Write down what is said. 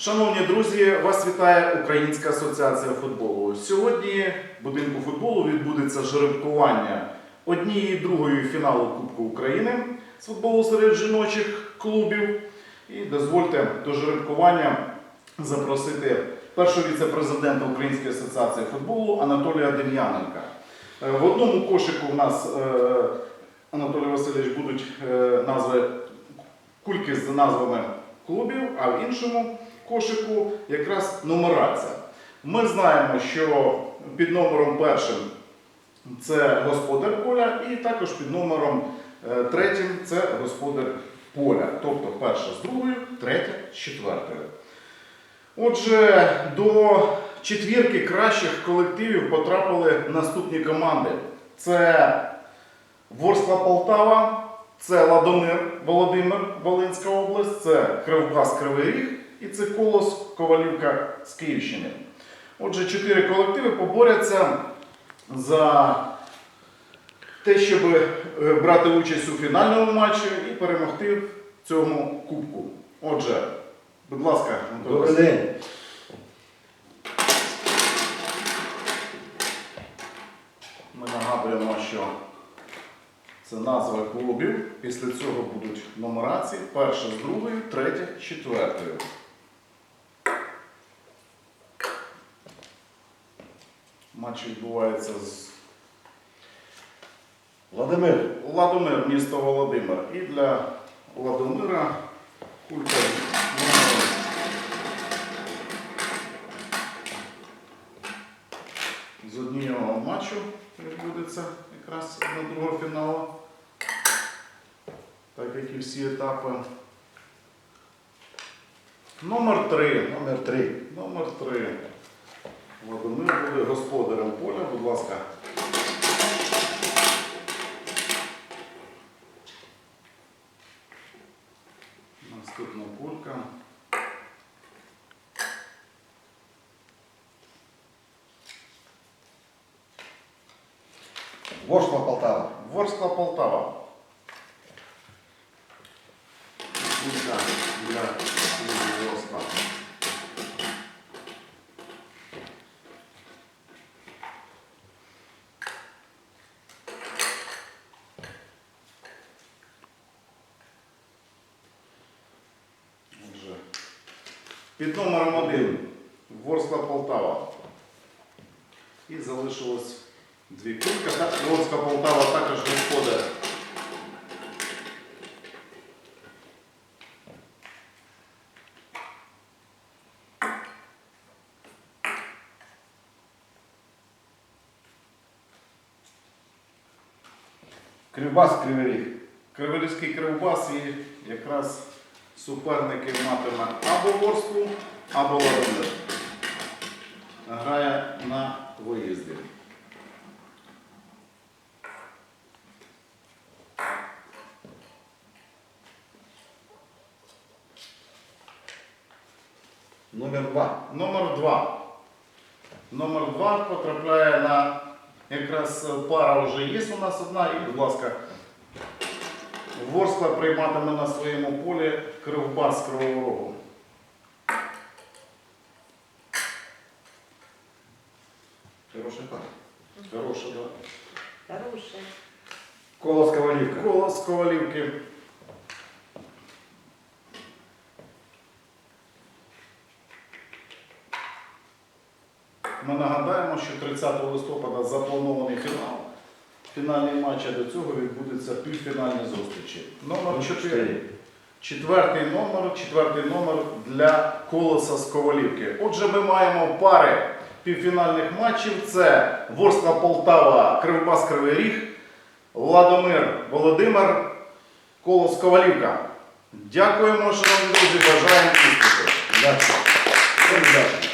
Шановні друзі, вас вітає Українська асоціація футболу. Сьогодні в будинку футболу відбудеться жеребкування однієї другої фіналу Кубку України з футболу серед жіночих клубів. І дозвольте до жеребкування запросити першого віце-президента Української асоціації футболу Анатолія Дем'яненка. Е, В одному кошику у нас е, Анатолій Васильович будуть е, назви кульки з назвами клубів, а в іншому кошику якраз нумерація. Ми знаємо, що під номером першим це господар поля, і також під номером е, третім це господар поля. Тобто перша з другою, третя з четвертою. Отже, до четвірки кращих колективів потрапили наступні команди: це Ворскла Полтава, це Ладомир Володимир, Волинська область, це Кривбас Кривий Ріг і це Колос Ковалівка з Київщини. Отже, чотири колективи поборються за те, щоб е, брати участь у фінальному матчі і перемогти в цьому кубку. Отже, будь ласка, Добрий день. Ми нагадуємо, що це назва клубів. Після цього будуть нумерації. Перша з другою, третя з четвертою. Матч відбувається з Владимир, Ладомир, місто Володимир. І для Ладомира кулька з однієї матчу відбудеться якраз на другого фіналу. Так як і всі етапи. Номер 3. номер 3. Номер 3. Владимир буде господарем поля, будь ласка. Наступна кулька. Ворскла Полтава. Ворскла Полтава. Кулька для клубу Ворскла. Отже, Під номером 1 Ворскла Полтава. І залишилось дві кульки. Так, Ворскла Полтава також господар. Кривбас Кривий Ріг. Криворізький кривбас і якраз суперники матиме або Ворсклу, або Ладомир. Грає на виїзді. Номер 2. Номер 2. Номер 2 потрапляє на якраз пара вже є у нас одна. І, будь ласка, Ворскла прийматиме на своєму полі кривбас Кривого Рогу. Хороший пар. Хороша, да. Хорошая. Колос Ковалівка. Колос Ковалівки. Ми нагадаємо, що 30 листопада запланований фінал. Фінальний матч а до цього відбудеться півфінальні зустрічі. Номер 4. Четвертий номер, четвертий номер для колоса з Ковалівки. Отже, ми маємо пари півфінальних матчів. Це Ворскла Полтава, Кривбас Кривий Ріг, Ладомир Володимир, Колос Ковалівка. Дякуємо, шановні друзі, бажаємо успіху. Дякую.